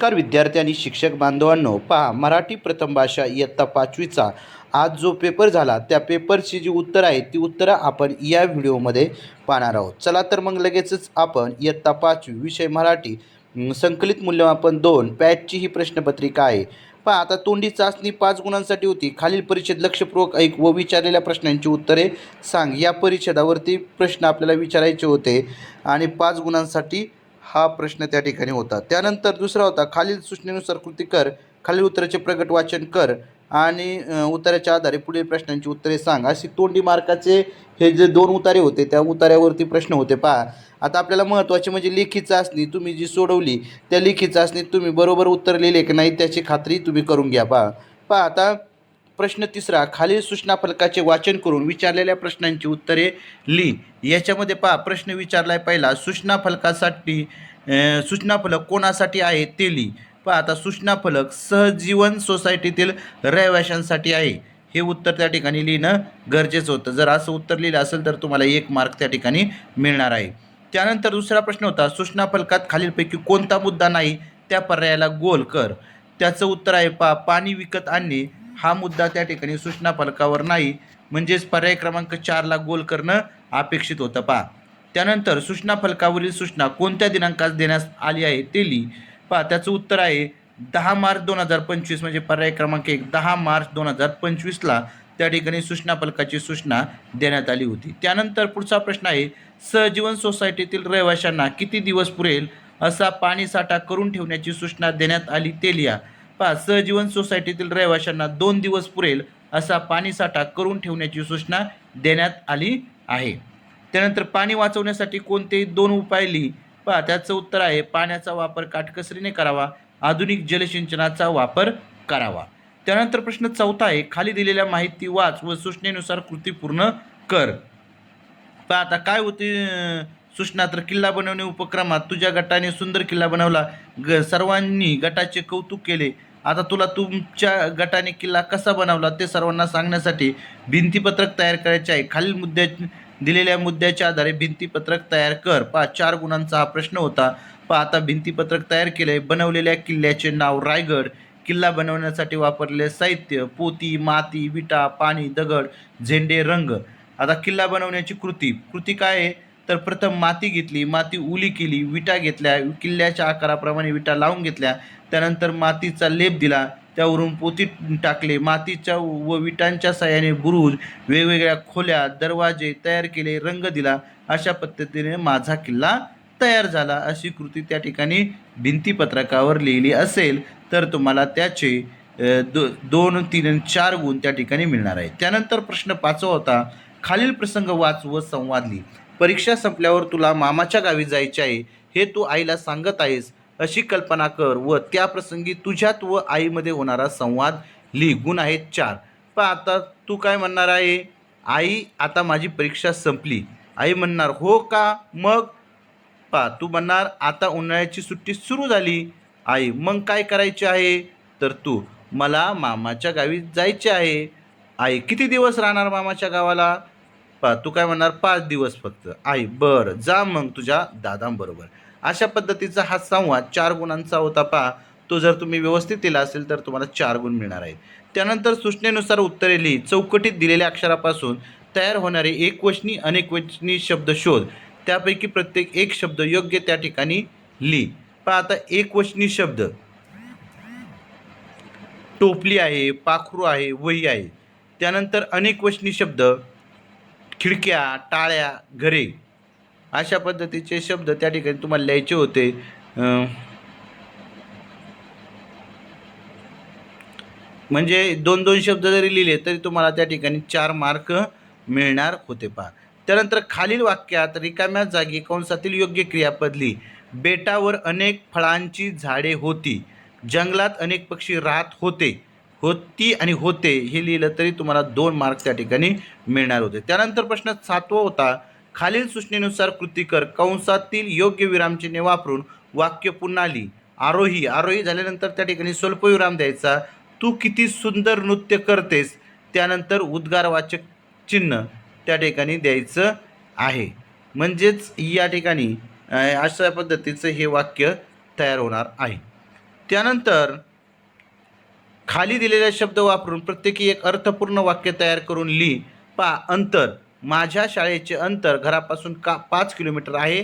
नमस्कार विद्यार्थी आणि शिक्षक बांधवांनो पहा मराठी प्रथम भाषा इयत्ता पाचवीचा आज जो पेपर झाला त्या पेपरची जी उत्तरं आहेत ती उत्तरं आपण या व्हिडिओमध्ये पाहणार आहोत. चला तर मग लगेचच आपण इयत्ता पाचवी विषय मराठी संकलित मूल्यमापन दोन पॅटची ही प्रश्नपत्रिका आहे. पहा आता तोंडी चाचणी पाच गुणांसाठी होती. खालील परिषद लक्षपूर्वक ऐक व विचारलेल्या प्रश्नांची उत्तरे सांग. या परिषदावरती प्रश्न आपल्याला विचारायचे होते आणि पाच गुणांसाठी हा प्रश्न त्या ठिकाणी होता. त्यानंतर दुसरा होता खालील सूचनेनुसार कृती कर खालील उत्तराचे प्रगट वाचन कर आणि उत्तराच्या आधारे पुढील प्रश्नांची उत्तरे सांग. अशी तोंडी मार्काचे हे जे दोन उतारे होते त्या उतार्यावरती प्रश्न होते. पहा आता आपल्याला महत्त्वाचे म्हणजे लेखी चाचणी तुम्ही जी सोडवली त्या लेखी चाचणीत तुम्ही बरोबर उत्तर लिहिले की नाही त्याची खात्री तुम्ही करून घ्या. पहा पहा आता प्रश्न तिसरा खालील सूचना फलकाचे वाचन करून विचारलेल्या प्रश्नांची उत्तरे लिही याच्यामध्ये पहा प्रश्न विचारलाय पहिला सूचना फलकासाठी सूचना फलक कोणासाठी आहे ते लिही पहा आता सूचना फलक सहजीवन सोसायटीतील रहिवाशांसाठी आहे. हे उत्तर त्या ठिकाणी लिहिणं गरजेचं होतं. जर असं उत्तर लिहिलं असेल तर तुम्हाला एक मार्क त्या ठिकाणी मिळणार आहे. त्यानंतर दुसरा प्रश्न होता सूचना फलकात खालीलपैकी कोणता मुद्दा नाही त्या पर्यायाला गोल कर. त्याचं उत्तर आहे पा पाणी विकत आणणे हा मुद्दा त्या ठिकाणी सूचना फलकावर नाही. म्हणजेच पर्याय क्रमांक चारला गोल करणं अपेक्षित होतं. पा त्यानंतर सूचना फलकावरील सूचना कोणत्या दिनांकास देण्यास आली आहे ते लिही पहा त्याचं उत्तर आहे दहा मार्च दोन हजार पंचवीस म्हणजे पर्याय क्रमांक एक दहा मार्च दोन हजार पंचवीसला त्या ठिकाणी सूचना फलकाची सूचना देण्यात आली होती. त्यानंतर पुढचा प्रश्न आहे सहजीवन सोसायटीतील रहिवाशांना किती दिवस पुरेल असा पाणीसाठा करून ठेवण्याची सूचना देण्यात आली ते लिहा पहा सहजीवन सोसायटीतील रहिवाशांना दोन दिवस पुरेल असा पाणीसाठा करून ठेवण्याची सूचना देण्यात आली आहे. त्यानंतर पाणी वाचवण्यासाठी कोणतेही दोन उपाय लिही. पहा त्याचं उत्तर आहे पाण्याचा वापर काटकसरीने करावा आधुनिक जलसिंचनाचा वापर करावा. त्यानंतर प्रश्न चौथा आहे खाली दिलेल्या माहिती वाच व सूचनेनुसार कृती पूर्ण कर. पहा आता काय होती सूचना तर किल्ला बनवणे उपक्रमात तुझ्या गटाने सुंदर किल्ला बनवला. ग सर्वांनी गटाचे कौतुक केले. आता तुला तुमच्या गटाने किल्ला कसा बनवला ते सर्वांना सांगण्यासाठी भिंतीपत्रक तयार करायचे आहे. खालील मुद्द्या दिलेल्या मुद्द्याच्या आधारे भिंतीपत्रक तयार कर. पहा चार गुणांचा हा प्रश्न होता. पहा आता भिंतीपत्रक तयार केले. बनवलेल्या किल्ल्याचे नाव रायगड. किल्ला बनवण्यासाठी वापरलेले साहित्य पोती माती विटा पाणी दगड झेंडे रंग. आता किल्ला बनवण्याची कृती. कृती काय आहे? तर प्रथम माती घेतली माती उली केली विटा घेतल्या किल्ल्याच्या आकाराप्रमाणे विटा लावून घेतल्या त्यानंतर मातीचा लेप दिला त्यावरून पोती टाकले मातीच्या व विटांच्या साह्याने बुरुज वेगवेगळ्या खोल्या दरवाजे तयार केले रंग दिला अशा पद्धतीने माझा किल्ला तयार झाला अशी कृती त्या ठिकाणी भिंतीपत्रकावर लिहिली असेल तर तुम्हाला त्याचे दो दोन तीन आणि चार गुण त्या ठिकाणी मिळणार आहे त्यानंतर प्रश्न पाचवा होता खालील प्रसंग वाच व संवाद लिही. परीक्षा संपल्यावर तुला मामाच्या गावी जायचे आहे हे तू आईला सांगत आहेस अशी कल्पना कर व त्या प्रसंगी तुझ्यात व आईमध्ये होणारा संवाद लिह गुण आहेत चार. पण आता तू काय म्हणणार आहे? आई आता माझी परीक्षा संपली. आई म्हणणार हो का? मग? पा तू म्हणणार आता उन्हाळ्याची सुट्टी सुरू झाली. आई मग काय करायचे आहे? तर तू मला मामाच्या गावी जायचे आहे. आई किती दिवस राहणार मामाच्या गावाला? पा तू काय म्हणणार? पाच दिवस फक्त. आई बरं जा मग तुझ्या दादांबरोबर. अशा पद्धतीचा हा संवाद चार गुणांचा होता पा. तो जर तुम्ही व्यवस्थित दिला असेल तर तुम्हाला चार गुण मिळणार आहेत. त्यानंतर सूचनेनुसार उत्तरे लिही. चौकटीत दिलेल्या अक्षरापासून तयार होणारे एकवचनी अनेकवचनी शब्द शोध. त्यापैकी प्रत्येक एक शब्द योग्य त्या ठिकाणी लिही. पहा आता एकवचनी शब्द. टोपली आहे पाखरू आहे वही आहे. त्यानंतर अनेकवचनी शब्द. खिडक्या टाळ्या घरे अशा पद्धतीचे शब्द त्या ठिकाणी तुम्हाला लिहायचे होते. म्हणजे दोन दोन शब्द जरी लिहिले तरी तुम्हाला त्या ठिकाणी चार मार्क मिळणार होते पहा. त्यानंतर खालील वाक्यात रिकाम्या जागी कंसातील योग्य क्रियापदली बेटावर अनेक फळांची झाडे होती. जंगलात अनेक पक्षी राहत होते. होती आणि होते हे लिहिलं तरी तुम्हाला दोन मार्क त्या ठिकाणी मिळणार होते. त्यानंतर प्रश्न सातवा होता खालील सूचनेनुसार कृती कर कंसातील योग्य विरामचिन्हे वापरून वाक्य पुन्हा लिही. आरोही आरोही झाल्यानंतर त्या ठिकाणी स्वल्पविराम द्यायचा. तू किती सुंदर नृत्य करतेस त्यानंतर उद्गारवाचक चिन्ह त्या ठिकाणी द्यायचं आहे. म्हणजेच या ठिकाणी अशा पद्धतीचं हे वाक्य तयार होणार आहे. त्यानंतर खाली दिलेले शब्द वापरून प्रत्येकी एक अर्थपूर्ण वाक्य तयार करून लिही पा अंतर. माझ्या शाळेचे अंतर घरापासून का पाच किलोमीटर आहे?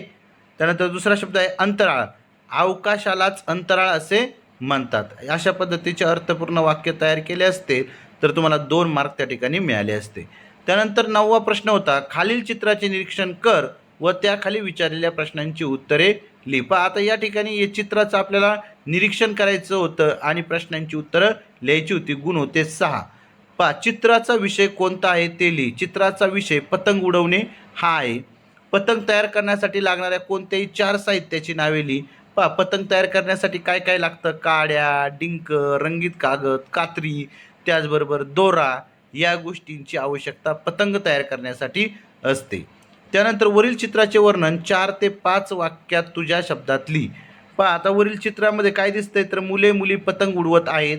त्यानंतर दुसरा शब्द आहे अंतराळ. अवकाशालाच अंतराळ असे म्हणतात. अशा पद्धतीचे अर्थपूर्ण वाक्य तयार केले असते तर तुम्हाला दोन मार्क त्या ठिकाणी मिळाले असते. त्यानंतर नववा प्रश्न होता खालील चित्राचे निरीक्षण कर व त्याखाली विचारलेल्या प्रश्नांची उत्तरे लिही पहा आता या ठिकाणी या चित्राचं आपल्याला निरीक्षण करायचं होतं आणि प्रश्नांची उत्तरं लिहायची होती. गुण होते सहा. पहा चित्राचा विषय कोणता आहे ते लिही. चित्राचा विषय पतंग उडवणे हा आहे. पतंग तयार करण्यासाठी लागणाऱ्या कोणत्याही चार साहित्याची नावे लिही. पहा पतंग तयार करण्यासाठी काय काय लागतं? काड्या डिंक रंगीत कागद कात्री त्याचबरोबर दोरा या गोष्टींची आवश्यकता पतंग तयार करण्यासाठी असते. त्यानंतर वरील चित्राचे वर्णन चार ते पाच वाक्यात तुझ्या शब्दात लिही पहा आता वरील चित्रामध्ये काय दिसतंय? तर मुले मुली पतंग उडवत आहेत.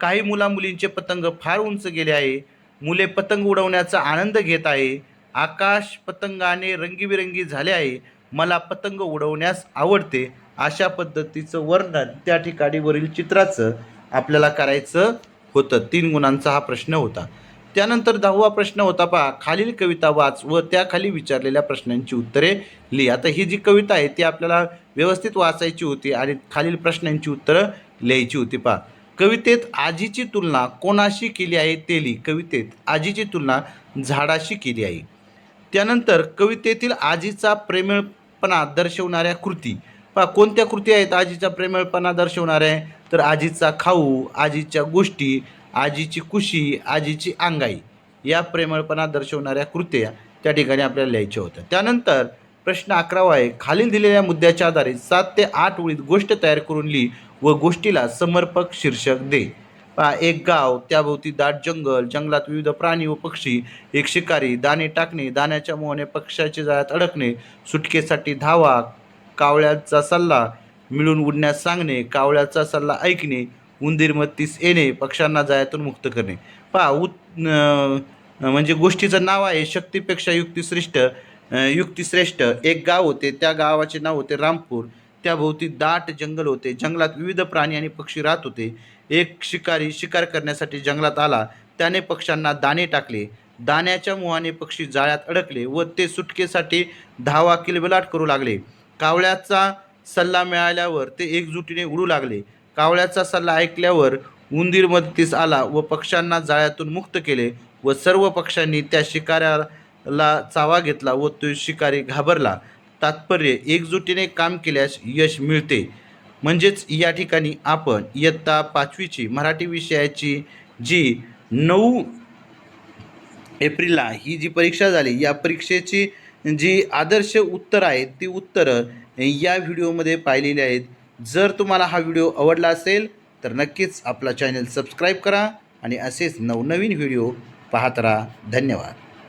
काही मुला मुलींचे पतंग फार उंच गेले आहे. मुले पतंग उडवण्याचा आनंद घेत आहे. आकाश पतंगाने रंगीबिरंगी झाले आहे. मला पतंग उडवण्यास आवडते. अशा पद्धतीचं वर्णन त्या ठिकाणी वरील चित्राचं आपल्याला करायचं होतं. तीन गुणांचा हा प्रश्न होता. त्यानंतर दहावा प्रश्न होता पहा. खालील कविता वाच व त्याखाली विचारलेल्या प्रश्नांची उत्तरे लिही. आता ही जी कविता आहे ती आपल्याला व्यवस्थित वाचायची होती आणि खालील प्रश्नांची उत्तरं लिहायची होती पहा. कवितेत आजीची तुलना कोणाशी केली आहे ते लिही. कवितेत आजीची तुलना झाडाशी केली आहे. त्यानंतर कवितेतील आजीचा प्रेमळपणा दर्शवणाऱ्या कृती. पहा कोणत्या कृती आहेत आजीचा प्रेमळपणा दर्शवणाऱ्या? तर आजीचा खाऊ आजीच्या गोष्टी आजीची कुशी आजीची अंगाई या प्रेमळपणा दर्शवणाऱ्या कृत्या त्या ठिकाणी आपल्याला लिहायच्या होत्या. त्यानंतर प्रश्न अकरावा आहे खालील दिलेल्या मुद्द्याच्या आधारे सात ते आठ ओळीत गोष्ट तयार करून लिही व गोष्टीला समर्पक शीर्षक दे. पहा एक गाव त्याभोवती दाट जंगल जंगलात विविध प्राणी व पक्षी एक शिकारी दाणे टाकणे दाण्याच्या मोहाने पक्ष्याच्या जाळ्यात अडकणे सुटकेसाठी धावा कावळ्याचा सल्ला मिळून उडण्यास सांगणे कावळ्याचा सल्ला ऐकणे उंदीर मत्तीस येणे पक्ष्यांना जाळ्यातून मुक्त करणे. पहा उत् म्हणजे गोष्टीचं नाव आहे शक्तीपेक्षा युक्तिश्रेष्ठ युक्तिश्रेष्ठ. एक गाव होते त्या गावाचे नाव होते रामपूर. त्याभोवती दाट जंगल होते जंगलात विविध प्राणी आणि पक्षी राहत होते. एक शिकारी शिकार करण्यासाठी जंगलात आला त्याने पक्ष्यांना दाणे टाकले. दाण्याच्या मुहाने पक्षी जाळ्यात अडकले व ते सुटकेसाठी धावा किलबिलाट करू लागले. कावळ्याचा सल्ला मिळाल्यावर ते एकजुटीने उडू लागले. कावळ्याचा सल्ला ऐकल्यावर उंदीर मदतीस आला व पक्ष्यांना जाळ्यातून मुक्त केले व सर्व पक्ष्यांनी त्या शिकाऱ्याला चावा घेतला व तो शिकारी घाबरला. तात्पर्य एकजुटीने काम केल्यास यश मिळते. म्हणजेच या ठिकाणी आपण इयत्ता पाचवीची मराठी विषयाची जी नऊ एप्रिलला ही जी परीक्षा झाली या परीक्षेची जी आदर्श उत्तर आहेत ती उत्तरं या व्हिडिओमध्ये पाहिलेली आहेत. जर तुम्हाला हा व्हिडिओ आवडला असेल तर नक्कीच आपला चॅनल सबस्क्राईब करा आणि असेच नवनवीन व्हिडिओ पाहत राहा. धन्यवाद.